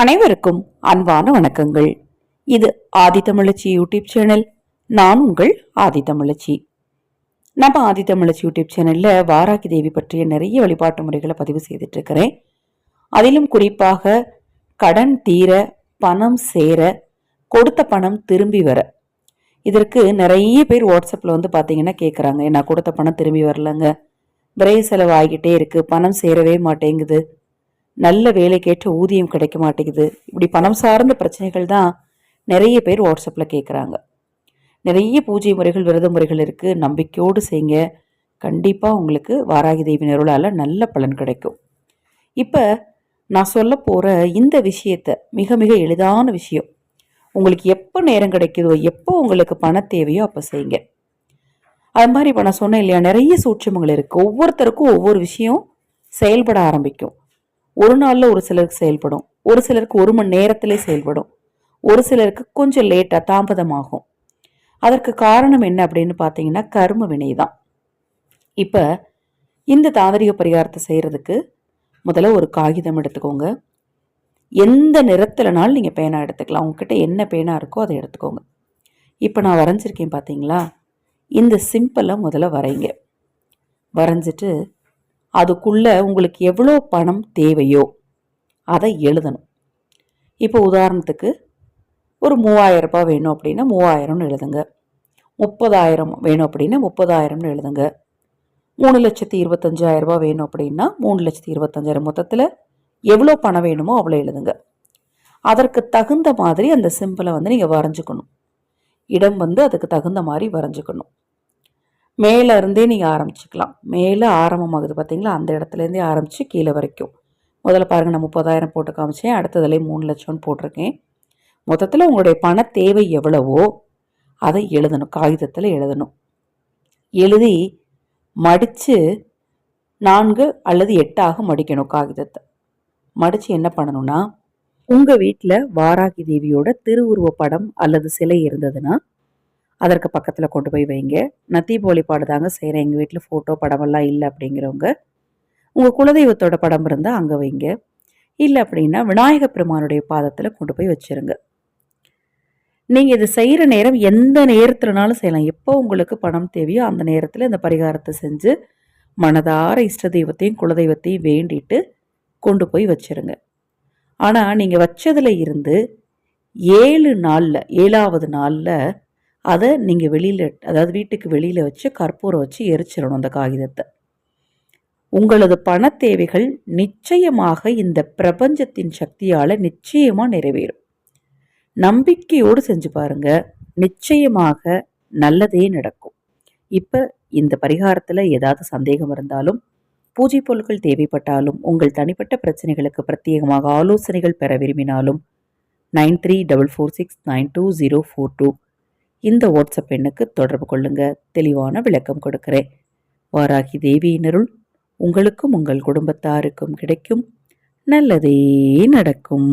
அனைவருக்கும் அன்பான வணக்கங்கள். இது ஆதித்தமிழச்சி யூடியூப் சேனல். நான் உங்கள் ஆதித்தமிழச்சி நம்ம ஆதித்தமிழச்சி யூடியூப் சேனலில் வாராகி தேவி பற்றிய நிறைய வழிபாட்டு முறைகளை பதிவு செய்துட்ருக்கிறேன் அதிலும் குறிப்பாக கடன் தீர பணம் சேர கொடுத்த பணம் திரும்பி வர. இதற்கு நிறைய பேர் வாட்ஸ்அப்பில் வந்து பார்த்தீங்கன்னா கேட்குறாங்க நான் கொடுத்த பணம் திரும்பி வரலங்க. விரைவு செலவு ஆகிட்டே இருக்குது பணம் சேரவே மாட்டேங்குது. நல்ல வேலைக்கேற்ற ஊதியம் கிடைக்க மாட்டேங்குது. இப்படி பணம் சார்ந்த பிரச்சனைகள் தான் நிறைய பேர் வாட்ஸ்அப்பில் கேட்குறாங்க நிறைய பூஜை முறைகள் விரத முறைகள் இருக்குது நம்பிக்கையோடு செய்யுங்க கண்டிப்பாக உங்களுக்கு வாராகி தேவி நருளால் நல்ல பலன் கிடைக்கும். இப்போ நான் சொல்ல போகிற இந்த விஷயத்த மிக மிக எளிதான விஷயம். உங்களுக்கு எப்போ நேரம் கிடைக்குதோ எப்போ உங்களுக்கு பண தேவையோ அப்போ செய்யுங்க அது மாதிரி இப்போ நான் சொன்னேன் இல்லையா நிறைய சூட்சமங்கள் இருக்குது ஒவ்வொருத்தருக்கும் ஒவ்வொரு விஷயம் செயல்பட ஆரம்பிக்கும். ஒரு நாளில் ஒரு சிலருக்கு செயல்படும். ஒரு சிலருக்கு ஒரு மணி நேரத்திலே செயல்படும். ஒரு சிலருக்கு கொஞ்சம் லேட்டாக தாமதமாகும். அதற்கு காரணம் என்ன அப்படின்னு பார்த்தீங்கன்னா கர்ம வினை தான். இப்போ இந்த தாந்திரிக பரிகாரத்தை செய்கிறதுக்கு முதல்ல ஒரு காகிதம் எடுத்துக்கோங்க. எந்த நிறத்துலனாலும் நீங்கள் பேனா எடுத்துக்கலாம். உங்ககிட்ட என்ன பேனா இருக்கோ அதை எடுத்துக்கோங்க. இப்போ நான் வரைஞ்சிருக்கேன் பார்த்தீங்களா? இந்த சிம்பிளை முதல்ல வரைங்க. வரைஞ்சிட்டு அதுக்குள்ளே உங்களுக்கு எவ்வளோ பணம் தேவையோ அதை எழுதணும். இப்போ உதாரணத்துக்கு ஒரு மூவாயிரம் ரூபாய் வேணும் அப்படின்னா மூவாயிரம்னு எழுதுங்க. முப்பதாயிரம் வேணும் அப்படின்னா முப்பதாயிரம்னு எழுதுங்க. மூணு லட்சத்தி இருபத்தஞ்சாயிரம் ரூபாய் வேணும் அப்படின்னா மூணு லட்சத்தி இருபத்தஞ்சாயிரம். மொத்தத்தில் எவ்வளோ பணம் வேணுமோ அவ்வளோ எழுதுங்க. அதற்கு தகுந்த மாதிரி அந்த சிம்பிளை வந்து நீங்கள் வரைஞ்சிக்கணும். இடம் வந்து அதுக்கு தகுந்த மாதிரி வரைஞ்சிக்கணும். மேலே இருந்தே நீங்கள் ஆரம்பிச்சுக்கலாம். மேலே ஆரம்பமாகுது பார்த்தீங்களா அந்த இடத்துலேருந்தே ஆரம்பித்து கீழே வரைக்கும். முதல்ல பாருங்கள் நான் முப்பதாயிரம் போட்டு காமிச்சேன். அடுத்ததுலேயே மூணு லட்சம்னு போட்டிருக்கேன். மொத்தத்தில் உங்களுடைய பண தேவை எவ்வளவோ அதை எழுதணும். காகிதத்தில் எழுதணும். எழுதி மடித்து நான்கு அல்லது எட்டாக மடிக்கணும் காகிதத்தை. மடித்து என்ன பண்ணணும்னா உங்கள் வீட்டில் வாராகி தேவியோட திருவுருவ படம் அல்லது சிலை இருந்ததுன்னா அதற்கு பக்கத்தில் கொண்டு போய் வைங்க. நான் தீபாவளி பாடு தாங்க செய்கிறேன் எங்கள் வீட்டில் ஃபோட்டோ படமெல்லாம் இல்லை அப்படிங்கிறவங்க உங்கள் குலதெய்வத்தோட படம் இருந்தால் அங்கே வைங்க. இல்லை அப்படின்னா விநாயக பெருமானுடைய பாதத்தில் கொண்டு போய் வச்சுருங்க. நீங்கள் இது செய்கிற நேரம் எந்த நேரத்துலனாலும் செய்யலாம். எப்போ உங்களுக்கு பணம் தேவையோ அந்த நேரத்தில் இந்த பரிகாரத்தை செஞ்சு மனதார இஷ்ட தெய்வத்தையும் குலதெய்வத்தையும் வேண்டிட்டு கொண்டு போய் வச்சுருங்க. ஆனால் நீங்கள் வச்சதில் இருந்து ஏழு நாளில் ஏழாவது நாளில் அதை நீங்கள் வெளியில் அதாவது வீட்டுக்கு வெளியில் வச்சு கற்பூரம் வச்சு எரிச்சிடணும் அந்த காகிதத்தை. உங்களது பண தேவைகள் நிச்சயமாக இந்த பிரபஞ்சத்தின் சக்தியால் நிச்சயமாக நிறைவேறும். நம்பிக்கையோடு செஞ்சு பாருங்க நிச்சயமாக நல்லதே நடக்கும். இப்போ இந்த பரிகாரத்தில் ஏதாவது சந்தேகம் இருந்தாலும் பூஜை பொருட்கள் தேவைப்பட்டாலும் உங்கள் தனிப்பட்ட பிரச்சனைகளுக்கு பிரத்யேகமாக ஆலோசனைகள் பெற விரும்பினாலும் nine three double four six nine two zero four two இந்த வாட்ஸ்அப் எண்ணுக்கு தொடர்பு கொள்ளுங்க. தெளிவான விளக்கம் கொடுக்கிறேன். வாராகி தேவியினருள் உங்களுக்கும் உங்கள் குடும்பத்தாருக்கும் கிடைக்கும் நல்லதே நடக்கும்.